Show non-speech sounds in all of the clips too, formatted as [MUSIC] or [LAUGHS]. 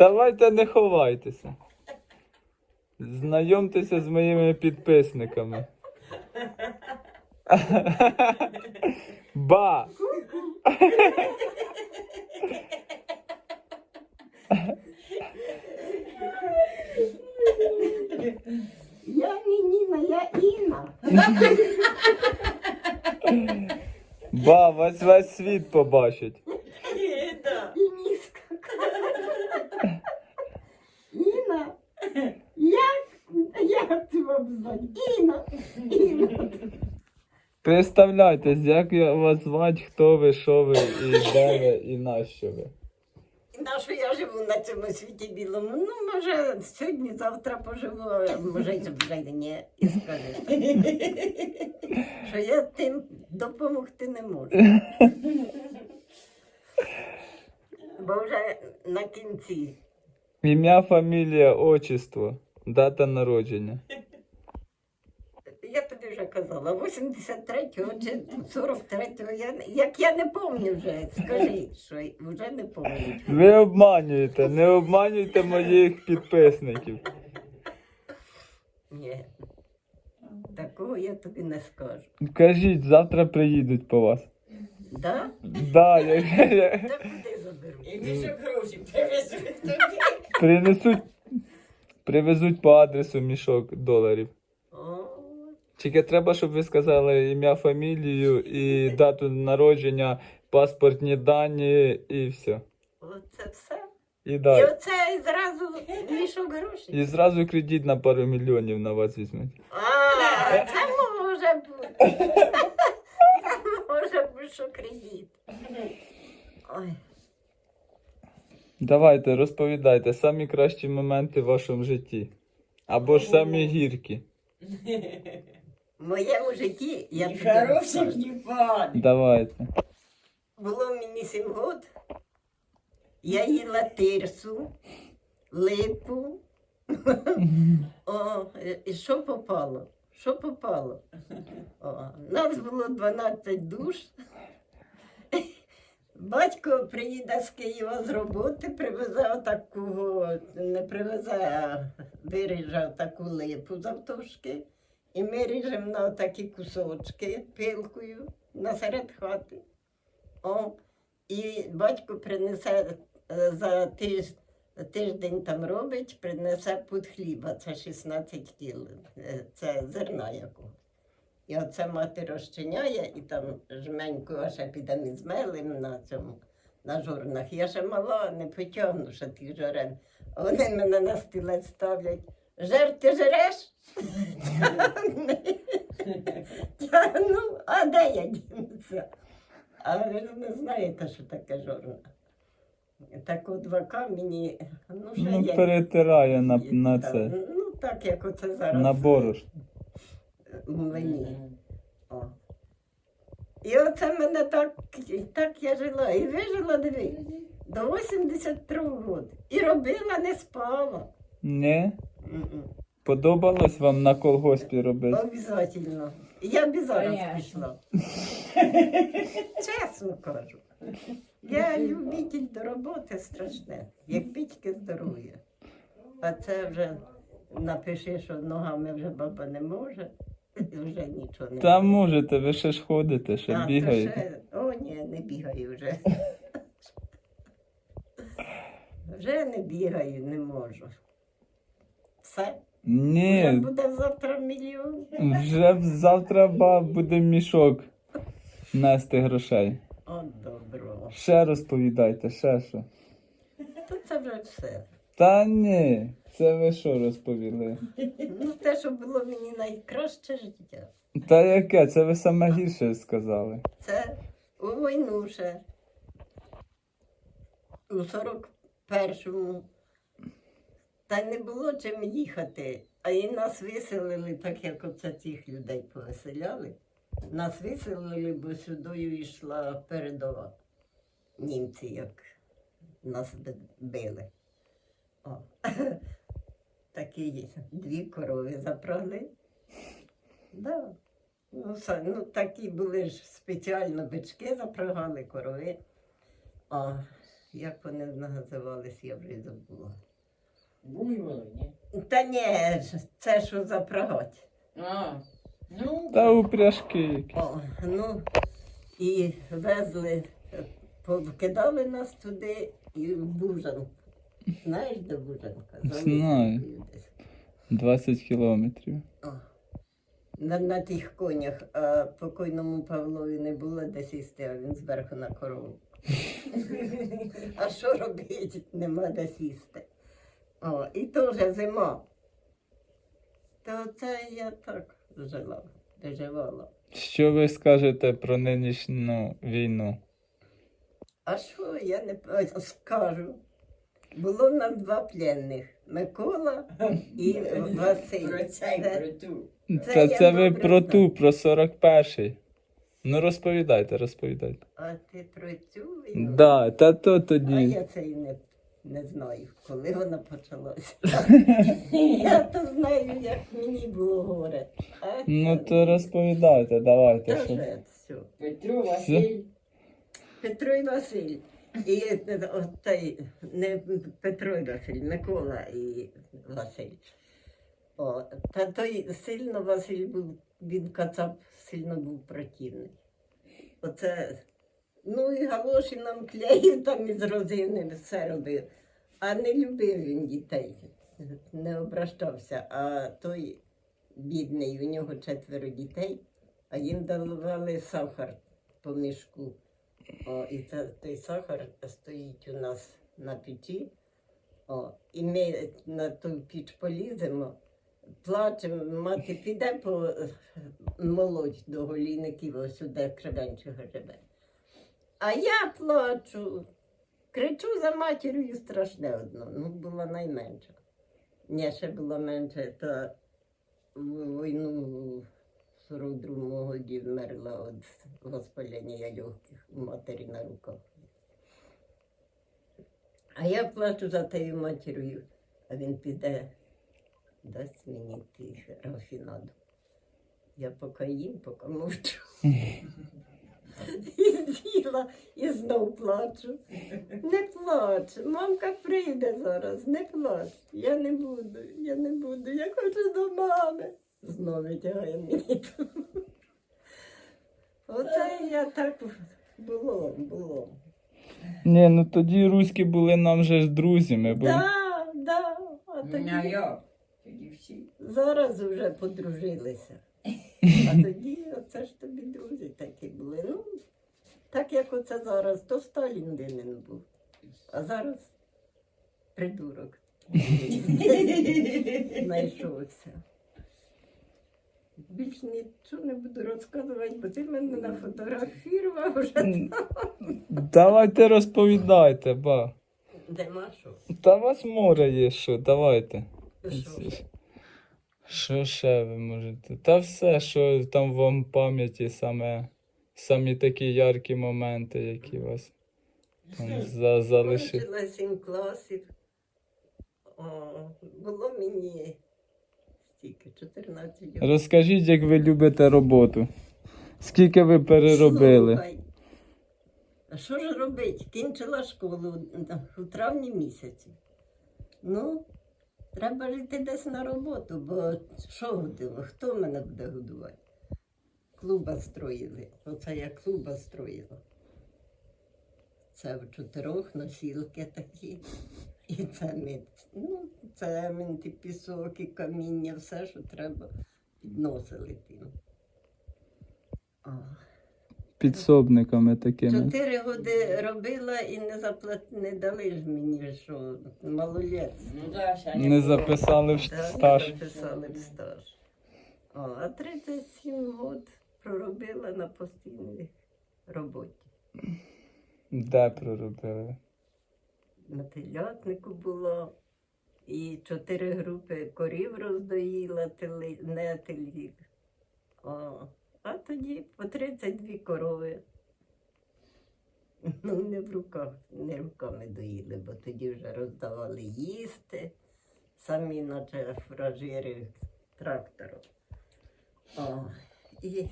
Давайте не ховайтеся. Знайомтеся з моїми підписниками. Ба! Я не Ніна, я Інна. Ба, вас весь світ побачить. Да. Ініска. Інна. Як? Як це вам звати? Інна. Інна. Представляйтесь, як я вас звать, хто ви, що ви, і де ви, і нащо ви. На що я живу на цьому світі білому? Ну, може, сьогодні, завтра поживу, а може, й вже й ні, і скажу. Що я тим допомогти не можу. Бо вже на кінці. Ім'я, фамілія, отчество, дата народження. Я тобі вже казала, 83-го чи 43-го, я, як я не пам'ятаю вже, скажи, що вже не пам'ятаю. Ви обманюєте, не обманюйте моїх підписників. Ні. Такого я тобі не скажу. Кажіть, завтра приїдуть по вас. Да? Да, я, я, Та куди заберу? І мішок гроші привезуть тобі. принесуть, привезуть по адресу мішок доларів. О, Тільки треба, щоб ви сказали ім'я, фамілію і дату народження, паспортні дані і все. оце все. І І далі. оце і зразу мішок грошей. І зразу кредит на пару мільйонів на вас візьмуть. А, це може бути. Що кредит. Ой, Давайте, розповідайте самі кращі моменти в вашому житті. Або ж самі гіркі. в моєму житті я Ні хороших, ні поганих. Давайте. Було мені сім років. Я їла тирсу, липу. [LAUGHS] О, і що попало? Що попало? [LAUGHS] О, нас було 12 душ. Батько приїде з Києва з роботи, привезе отаку, не привезе, а виріже таку липу завтовшки. І ми ріжемо на такі кусочки пилкою насеред хати. О, і батько принесе е, за тиж, тиждень там робить, принесе пуд хліба, це 16 кіл, е, це зерна якого. І оце мати розчиняє, і там жменьку аж підемо із мелем на цьому, на жорнах. Я ще мала, не потягну ще тих жорен. А вони мене на стілець ставлять. Жер, ти жереш? Тягну, а де я дінуся? А ви ж не знаєте, що таке жорна. Так от два камені, ну ще Ну, є. перетирає на, на Та, це. Ну так, як оце зараз. На борошно. Мені. О. І оце мене так, так я жила. І вижила, диви, до 83-го року. І робила, не спала. Не? М-м. Подобалось вам на колгоспі робити? Обязательно. Я б і зараз пішла. Чесно кажу. Я любитель до роботи страшне, як пічки здоров'я. А це вже напиши, що ногами вже баба не може, вже нічого не Та може. можете, ви ще ж ходите, ще А, то бігаєте. ще- О, ні, не бігаю вже. [LAUGHS] Вже не бігаю, не можу. Все. Вже Ні, буде завтра мільйон. вже завтра ба, буде мішок нести грошей. От добро. Ще розповідайте, ще що. То це вже все. Та ні, це ви що розповіли? Ну, те, що було мені найкраще життя. Та яке? Це ви саме гірше сказали. Це у війну ще. У 41-му. Та не було чим їхати. А і нас виселили, так як оце цих людей повеселяли. Нас виселили, бо сюди йшла передова. Німці, як нас били. О. [LAUGHS] Такі дві корови запрягли. Да. Ну, ну, такі були ж спеціально бички запрягали, корови. О, як вони називались, я вже забула. Буйволи, ні? Та ні, це що запрагать. А, ну, Та упряжки які. О, ну, і везли, покидали нас туди і в Бужанку. Знаєш, де Бужанка? За Знаю. Десь. 20 кілометрів. О. На, на тих конях, а покойному Павлові не було де сісти, а він зверху на корову. [LAUGHS] а що робити? Нема де сісти. О, і теж зима. То це я так жила, переживала. Що ви скажете про нинішню війну? А що я не скажу? Було в нас два пленних Микола і [LAUGHS] Василь. про це Це- про ту. Це Та я це ви добре про знаю. ту, про 41-й. Ну розповідайте, розповідайте. А ти про цю війну? Да, та то А я це і не, не знаю, коли вона почалася. [LAUGHS] я то знаю, як мені було горе. А Ну це- то розповідайте, давайте. Та Що... вже все. Петру, Василь. Петро і Василь. І е, от той, не Петро і Василь, Микола і Василь. О, та той сильно Василь був, він кацап сильно був противний. Оце, ну і галоші нам клеїв там із розини, все робив. А не любив він дітей, не обращався. А той бідний, у нього четверо дітей, а їм давали сахар по мішку. О, і це, той сахар стоїть у нас на печі. О, і ми на ту піч поліземо, плачемо, мати піде по молодь до голійників, ось сюди кривенчого живе. А я плачу, кричу за матір'ю страшне одно. Ну, була найменша. Ні, ще було менше, то в війну 42-му годі вмерла від воспалення легких у матері на руках. А я плачу за тією матір'ю, а він піде, дасть мені тих рафінаду. Я поки їм, поки мовчу. [LAUGHS] [LAUGHS] І сіла і знов плачу. Не плач, мамка прийде зараз, не плач. Я не буду, я не буду, я хочу до мами. Знову тягає мені. Оце я так було, було. Ні, ну тоді руські були нам же ж друзями, бо Да, да. А тоді, я. Зараз вже подружилися. А тоді оце ж тобі друзі такі були. Ну, так як оце зараз, то Сталін винен був. А зараз придурок. [LAUGHS] Знайшовся. Більш нічого не буду розказувати, бо ти мене нафотографував вже. давайте розповідайте, ба. Нема що. Та у вас море є що, давайте. Що? Що ще ви можете? Та все, що там вам в пам'яті саме, самі такі яркі моменти, які вас там за, залишили. Кончила сім класів. О, було мені стільки, 14 років. Розкажіть, як ви любите роботу. Скільки ви переробили? Слухай, А що ж робити? Кінчила школу у травні місяці. Ну, треба йти десь на роботу, бо що годило? Хто мене буде годувати? Клуба строїли. Оце я клуба строїла. Це в чотирьох носілки такі. І цемент. Ну, цемент, і пісок, і каміння, все, що треба, підносили тим. Підсобниками такими. Чотири роки робила і не заплат... не дали ж мені, що малолет. Ну да, ще Не записали в Да, стаж. не записали в стаж. О, а 37 років проробила на постійній роботі. Де проробили? На телятнику було. І чотири групи корів роздоїла, телі... не телі. О, а тоді по 32 корови. Ну, не в руках, не руками доїли, бо тоді вже роздавали їсти, самі наче фуражири трактором. О, і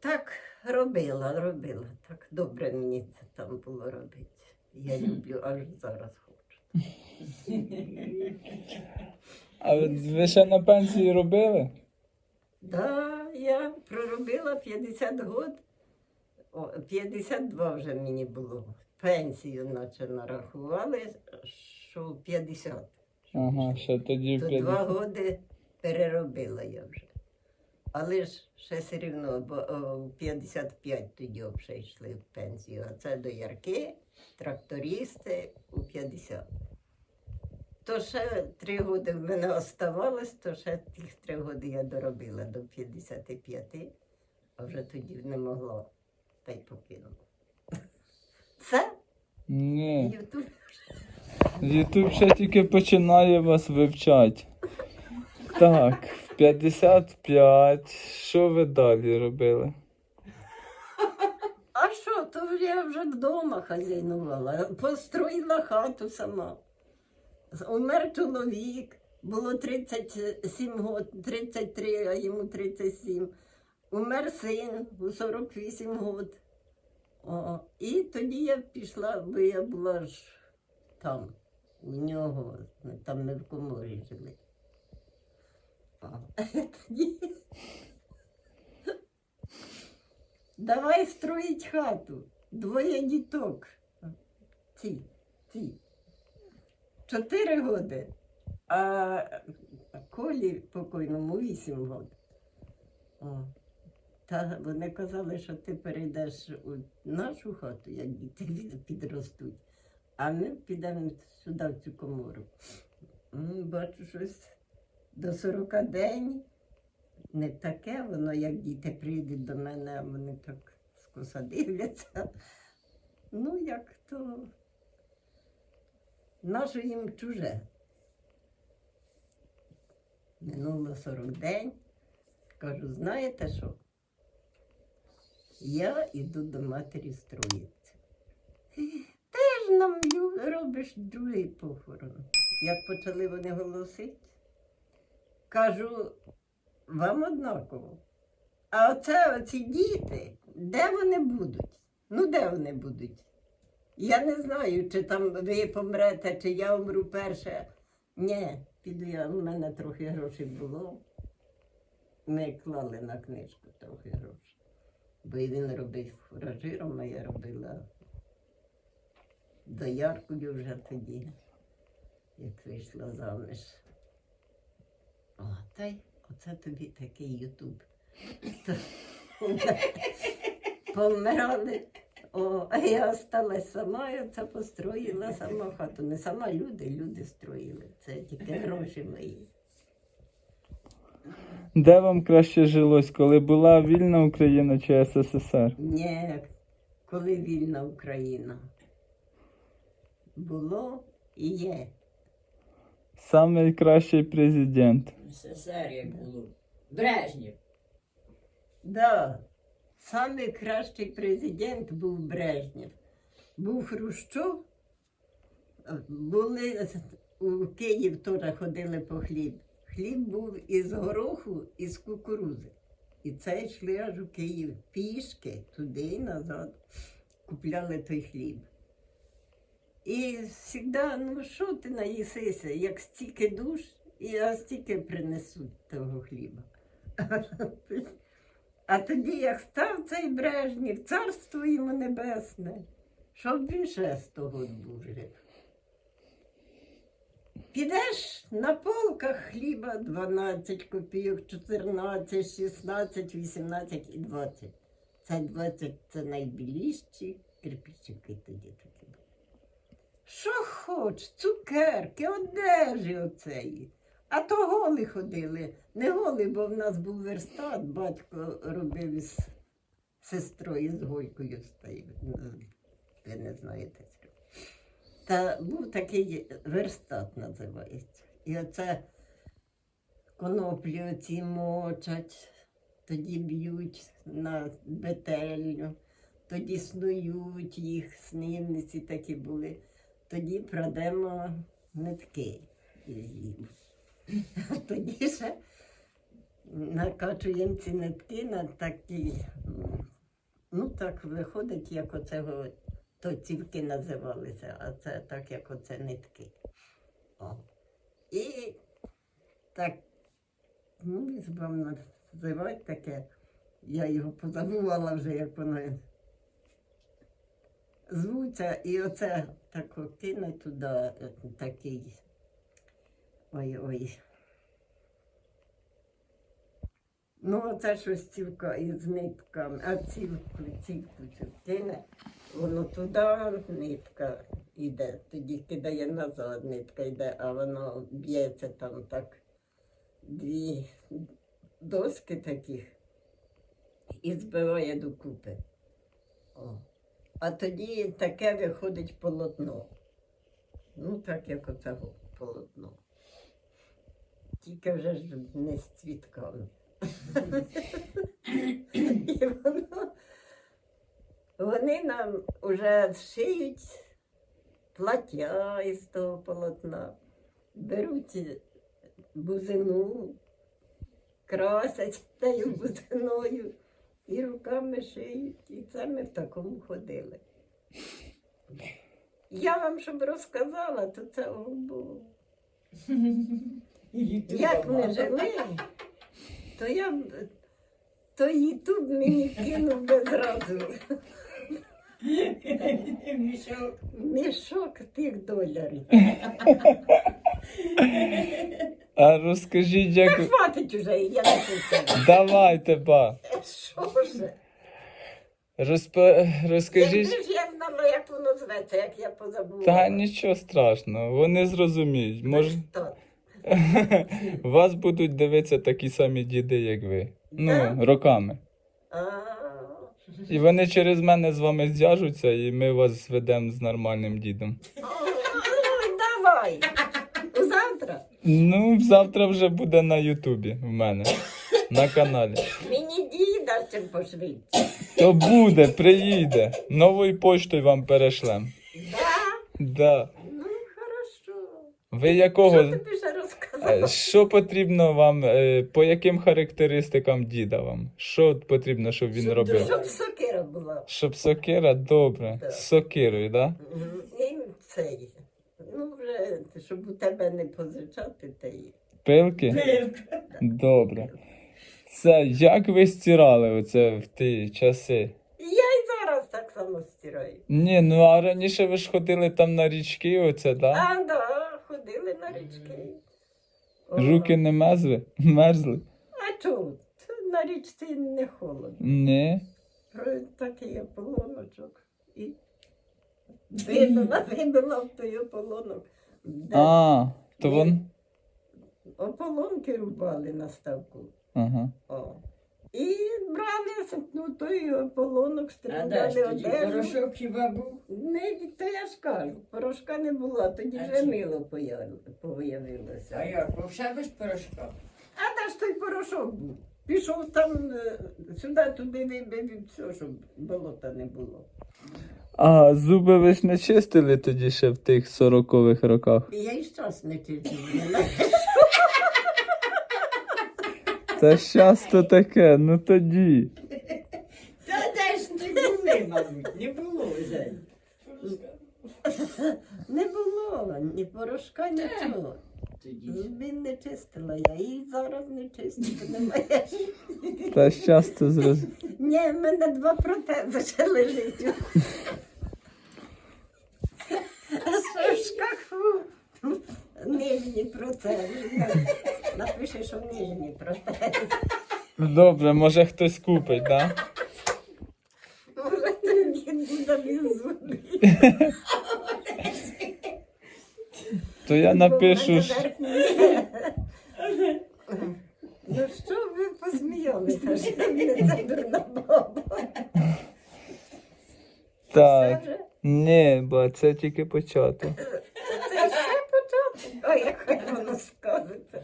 так Робила, робила. Так добре мені це там було робити. Я люблю аж зараз хочу. А ви ще на пенсії робили? Да, я проробила 50 год. О, 52 вже мені було. Пенсію наче нарахували, що 50. Ага, ще тоді То 50. два роки переробила я вже. Але ж ще все рівно, бо о, 55 тоді вже йшли в пенсію. А це доярки, трактористи у 50. То ще три роки в мене оставалось, то ще тих три роки я доробила до 55, а вже тоді не могла, та й покинула. Це Ні. Ютуб. Ютуб ще тільки починає вас вивчати. Так, в 55. Що ви далі робили? А що, то я вже вдома хазяйнувала, построїла хату сама. Умер чоловік, було 37 років, 33, а йому 37. Умер син у 48 років. І тоді я пішла, бо я була ж там, у нього, там ми в коморі жили. О, [LAUGHS] тоді Давай строїть хату. Двоє діток. Ці, ці. Чотири годи. А Колі покойному вісім років. Та вони казали, що ти перейдеш у нашу хату, як діти підростуть, а ми підемо сюди, в цю комору. Бачу, щось до 40 день не таке воно, як діти прийдуть до мене, а вони так скоса дивляться. Ну, як то наше їм чуже. Минуло 40 день. Кажу, знаєте що? Я йду до матері строїться. Теж нам робиш другий похорон. Як почали вони голосити, кажу, вам однаково. А оце оці діти, де вони будуть? Ну, де вони будуть? Я не знаю, чи там ви помрете, чи я умру перше. Ні, піду я, у мене трохи грошей було. Ми клали на книжку трохи грошей. Бо він робив фуражиром, а я робила дояркою вже тоді, як вийшла заміж. О, та й оце тобі такий Ютуб. [LAUGHS] Помирали. О, а я осталась сама, і це построїла сама хату. Не сама люди, люди строїли. Це тільки гроші мої. Де вам краще жилось, коли була вільна Україна чи СССР? Ні, коли вільна Україна. Було і є. Самий кращий президент. СССР як було. Брежнєв. Да. Самий кращий президент був Брежнєв. Був Хрущов. Були у Київ теж ходили по хліб. Хліб був із гороху, із кукурузи. І це йшли аж у Київ пішки, туди і назад. Купляли той хліб. І завжди, ну що ти наїсися, як стільки душ, і а стільки принесуть того хліба. [LAUGHS] А тоді, як став цей Брежнєв, царство йому небесне, щоб він ще сто год був. Підеш на полках хліба 12 копійок, 14, 16, 18 і 20. Це 20 це найбіліші кирпичики тоді такі були. Що хоч, цукерки, одежі оцеї. А то голі ходили. Не голі, бо в нас був верстат, батько робив із сестрою, з Гойкою стаїв. Ви не знаєте. Та був такий верстат називається. І оце коноплі оці мочать, тоді б'ють на бетельню, тоді снують їх, снівниці такі були. Тоді прадемо нитки їм. А [LAUGHS] тоді ще накачуємо ці нитки на такі Ну так виходить, як оце го- то цівки називалися, а це так, як оце нитки. О. І так, ну, вам називати таке. Я його позабувала вже, як воно звуться, і оце так кине туди е, такий. Ой-ой. Ну, оце щось цівка із нитками, а цівку, цівку цю кине, воно туди нитка йде, тоді кидає назад, нитка йде, а воно б'ється там так дві доски таких і збиває докупи. О. А тоді таке виходить полотно. Ну, так як оце полотно. Тільки вже ж не з цвітками. І воно, вони нам вже шиють плаття із того полотна, беруть бузину, красять тою бузиною і руками шиють. І це ми в такому ходили. Я вам щоб розказала, то це було. [LAUGHS] Як ми жили, [LAUGHS] то я то Ютуб мені кинув би зразу [LAUGHS] Мішок. мішок тих доларів. А розкажіть, як. Та хватить уже, я не хочу. Давайте, ба. Що ж? Розп... Якби Розкажіть. ж я знала, як воно зветься, як я позабула. Та нічого страшного, вони зрозуміють. Може, Так. [LAUGHS] вас будуть дивитися такі самі діди, як ви. Ну, роками. І вони через мене з вами зв'яжуться, і ми вас зведемо з нормальним дідом. о, Давай. Завтра. Ну, завтра вже буде на Ютубі в мене. На каналі. Мені діда чим пошвидше. То буде, приїде. Новою поштою вам перешлем. Да? Да. Ви Що тобі ще розказати? Е, Що потрібно вам, е, по яким характеристикам діда вам? Що потрібно, щоб він Щоб робив? Щоб сокира була. Щоб сокира добре. Так. З сокирою, да? Мгм. І цей. Ну, вже, щоб у тебе не позичати, та й. Пилки? Добре. Це як ви стирали оце в ті часи? І я і зараз так само стираю. Ні, ну а раніше ви ж ходили там на річки, оце, да? А, да, ходили на річки. Руки не мерзли? Мерзли? А чого? На річці не холодно. Про Такий ополоночок. І вибила, вибила в той ополонок. Де А, то вон. Ополонки рубали на ставку. Ага. О. І брали ну, той де стріляли тоді одежу. порошок хіба був? Не, то я ж кажу, порошка не було, тоді А вже чи- мило появи- появилося. А як? Вовше без порошка? А де ж той порошок був? Пішов там е, сюди, туди вибив все, щоб болота не було. А зуби ви ж не чистили тоді ще в тих 40-х роках? І я і щас не чистила. [LAUGHS] Та щас то таке, ну тоді. Та де ж не були, мабуть, не було вже. Не було ні порошка, нічого. Тоді. Він не чистила я, і зараз не чистити немає. Та щас то зроз... Ні, в мене два протези ще лежить. [LAUGHS] А що в шкафу? Нижні протези. Напиши, що нижні протези. Добре, може хтось купить, да? Може, тоді буде без зубів. То я напишу. Ж- Ну що ви посміялися, що мене ця дурна баба? Так. Це вже- Ні, бо це тільки початок. Це ще початок. Ой, як хай воно скажеться.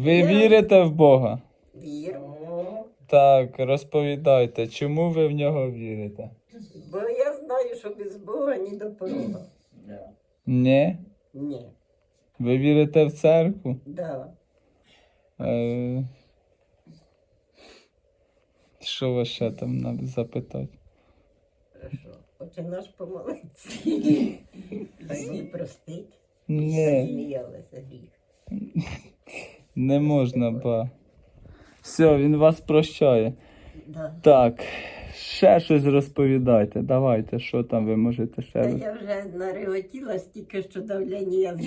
Ви вірите в Бога? Вірю. Так, розповідайте, чому ви в нього вірите? Бо я знаю, що без Бога ні до порога. Ні? Ні, Ви вірите в церкву? да. Е... Що вас ще там надо запитати? Хорошо. Отже наш помолиться. [LAUGHS] Хай не простить. Не, Сміялася гріх. Не можна, ба. Все, він вас прощає. Да. Так, ще щось розповідайте. Давайте, що там ви можете ще Та роз... я вже нареготіла стільки, що давлення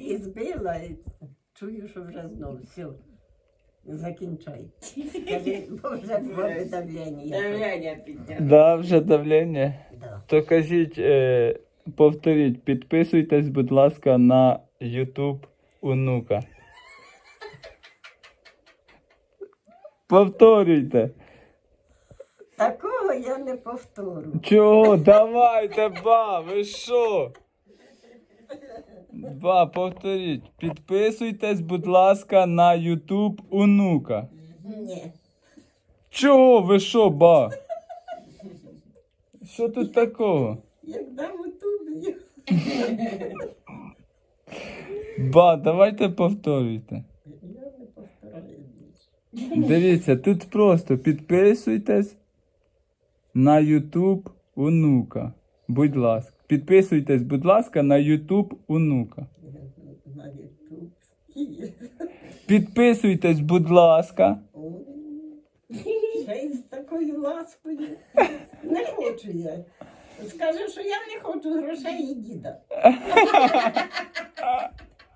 і збила, і чую, що вже знову. Все. Закінчай. Скажи, бо вже буде давлення. Да, вже давлення. Да. То кажіть, е, повторіть, підписуйтесь, будь ласка, на YouTube онука. Повторюйте. Такого я не повторю. Чого? Давайте, ба, ви що? Ба, повторіть. Підписуйтесь, будь ласка, на YouTube онука. Ні. Чого? Ви що, ба? Що тут такого? Як дам у тубі. Ба, давайте повторюйте. Я не повторяю більше. Дивіться, тут просто підписуйтесь на YouTube онука. Будь ласка. Підписуйтесь, будь ласка, на YouTube онука. На Ютуб. Підписуйтесь, будь ласка. Ще й з такою ласкою. Не хочу я. Скажи, що я не хочу грошей і діда.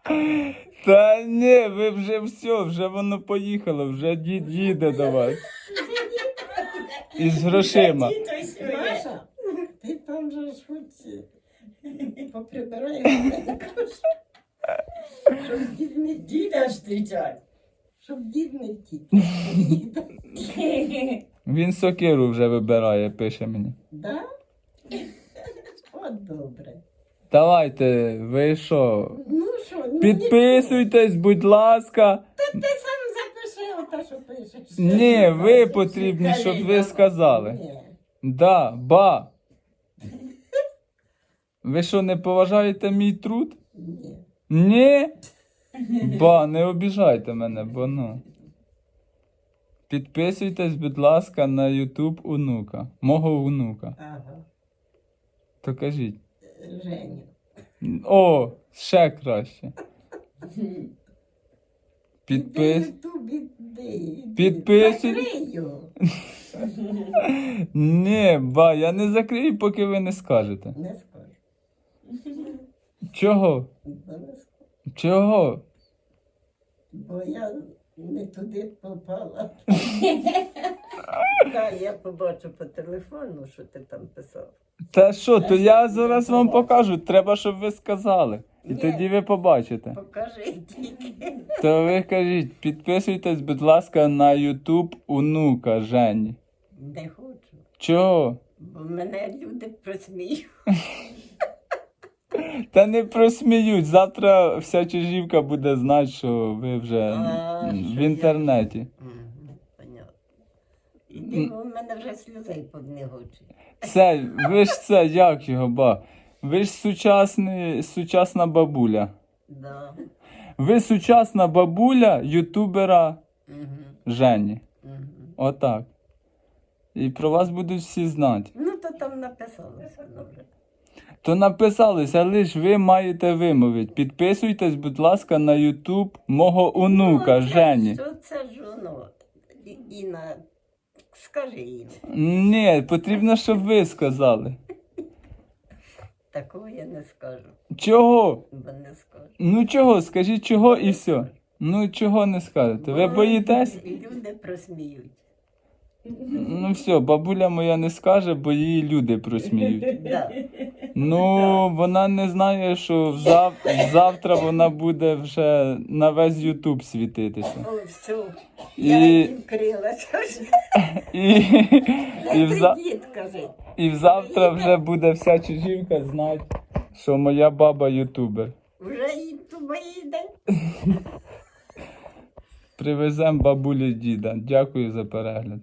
[LAUGHS] Та ні, ви вже все, вже воно поїхало, вже дід їде до вас. Із грошима. Маша, ти там же ж хоч поприбирай щоб дід не Діда зустрічай. щоб дід не втік. Він сокиру вже вибирає, пише мені. Да? От добре. Давайте, ви що? Ну що, ну Підписуйтесь, будь ласка. нічого. Ти сам запиши оте, що пишеш. Ні, ви потрібні, щоб ви сказали. Ні. Да, ба. Ви що, не поважаєте мій труд? Ні. Ні? Ба, не обіжайте мене, бо ну. Підписуйтесь, будь ласка, на YouTube онука. Мого онука. Ага. То кажіть. Женю. О, ще краще. Підпис. Іди в Ютуб, іди. Підписуй- Закрий його. [LAUGHS] Ні, ба, я не закрию, поки ви не скажете. Не скажу. Чого? Бо не скажу. Чого? Бо я не туди попала. [LAUGHS] Так, я побачу по телефону, що ти там писав. Та що, то я зараз вам покажу. Треба, щоб ви сказали. І Ні. тоді ви побачите. Покажи тільки. То ви кажіть, підписуйтесь, будь ласка, на YouTube онука Жені. Не хочу. Чого? Бо мене люди просміють. [LAUGHS] Та не просміють. Завтра вся чижівка буде знати, що ви вже А, м, що в інтернеті. Мгм, Понятно. Іди, бо в мене вже сльозей подмігочі. Це, ви ж це, як його, ба? Ви ж сучасний, сучасна бабуля. Да. Ви сучасна бабуля ютубера Угу. Жені. Угу. Отак. І про вас будуть всі знати. Ну, то там написалося добре. То написалися, лиш ви маєте вимовити. Підписуйтесь, будь ласка, на Ютуб мого онука Ну, Жені. Що це ж воно? І- Інна, скажи їм. Ні, потрібно, щоб ви сказали. Такого я не скажу, Чого? бо не скажу. Ну чого? Скажіть чого і все. Ну чого не скажете? Ви Бо боїтесь? Люди просміють. Ну все, бабуля моя не скаже, бо її люди просміють. Да. Ну, вона не знає, що взав... завтра вона буде вже на весь Ютуб світитися. О, все. І- Я і вкрилася. І, і, вза... Кажи. і завтра вже буде вся чужівка знати, що моя баба ютубер. Вже і день. Привеземо бабулі діда. Дякую за перегляд.